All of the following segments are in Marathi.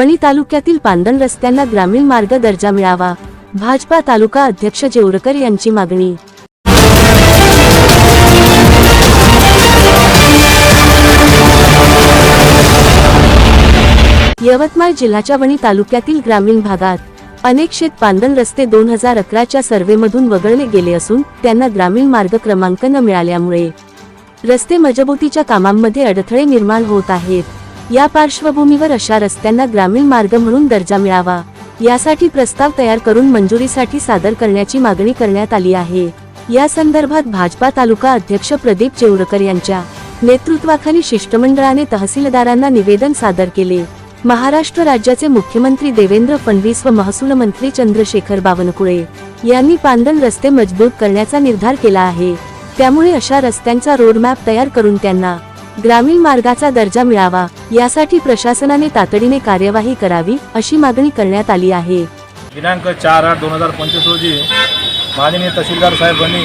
वणी तालुक्यातील पांदण रस्त्यांना ग्रामीण मार्ग दर्जा मिळावा. भाजपा तालुका अध्यक्ष जेवरकर यांची मागणी. यवतमाळ जिल्ह्याच्या वणी तालुक्यातील ग्रामीण भागात अनेक शेत पांदण रस्ते दोन हजार अकराच्या सर्वेमधून वगळले गेले असून त्यांना ग्रामीण मार्ग क्रमांक न मिळाल्यामुळे रस्ते मजबूतीच्या कामांमध्ये अडथळे निर्माण होत आहेत. या पार्श्वभूमीवर अशा रस्त्यांना ग्रामीण मार्ग म्हणून दर्जा मिळावा. यासाठी प्रस्ताव तयार करून मंजुरीसाठी सादर करण्याची मागणी करण्यात आली आहे. या संदर्भात भाजपा तालुका अध्यक्ष प्रदीप जेवरकर यांच्या नेतृत्वाखाली शिष्टमंडळाने तहसीलदारांना निवेदन सादर केले. महाराष्ट्र राज्याचे मुख्यमंत्री देवेंद्र फडणवीस व महसूल मंत्री चंद्रशेखर बावनकुळे यांनी पांदल रस्ते मजबूत करण्याचा निर्धार केला आहे. त्यामुळे अशा रस्त्यांचा रोडमॅप तयार करून त्यांना ग्रामीण मार्गाचा दर्जा मिळावा यासाठी प्रशासनाने तातडीने कार्यवाही करावी अशी मागणी करण्यात आली आहे. दिनांक चार आठ दोन हजार पंचवीस रोजी माननीय तहसीलदार साहेब वणी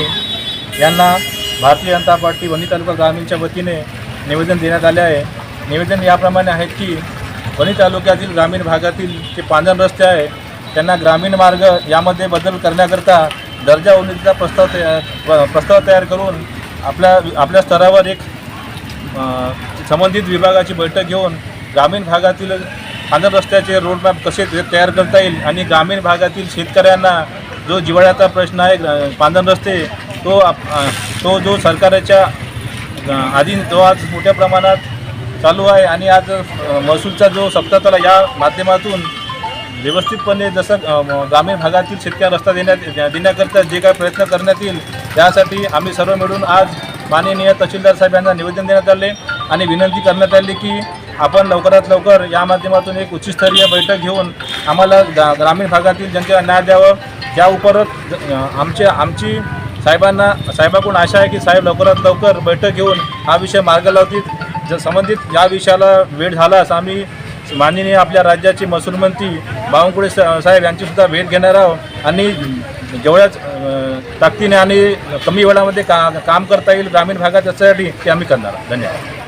यांना भारतीय जनता पार्टी वणी तालुका ग्रामीणच्या वतीने निवेदन देण्यात आले आहे. निवेदन याप्रमाणे आहे की वणी तालुक्यातील ग्रामीण भागातील जे पांजर रस्ते आहे त्यांना ग्रामीण मार्ग यामध्ये बदल करण्याकरता दर्जा उन्नतीचा प्रस्ताव तयार प्रस्ताव तयार करून आपल्या आपल्या स्तरावर एक संबंधित विभागाची बैठक घेऊन ग्रामीण भागातील पांढर रस्त्याचे रोडमॅप कसे ते तयार करता येईल आणि ग्रामीण भागातील शेतकऱ्यांना जो जिवाळ्याचा प्रश्न आहे अ, रस्ते तो आप- तो जो सरकारच्या आधी तो आज मोठ्या प्रमाणात चालू आहे आणि आज महसूलचा जो सप्ताहाला या माध्यमातून व्यवस्थितपणे जसं ग्रामीण भागातील शेतकऱ्या रस्ता देण्यात देण्याकरता जे काही प्रयत्न करण्यात येईल त्यासाठी आम्ही सर्व मिळून आज माननीय तहसीलदार साहेब यांना निवेदन देण्यात आले आणि विनंती करण्यात आली की आपण लवकरात लवकर या माध्यमातून एक उच्चस्तरीय बैठक घेऊन आम्हाला ग्रामीण भागातील जनतेला न्याय द्यावं. त्या उपरच आमचे आमची साहेबांना साहेबाकडून आशा आहे की साहेब लवकरात लवकर बैठक घेऊन हा विषय मार्ग लावतील. ज संबंधित या विषयाला वेळ झालास आम्ही माननीय आपल्या राज्याचे महसूल मंत्री बावनकुळे साहेब यांचीसुद्धा भेट घेणार आहोत. आणि जेवढ्याच ताकदीने आणि कमी वेळामध्ये का काम करता येईल ग्रामीण भागात याच्यासाठी ते आम्ही करणार धन्यवाद.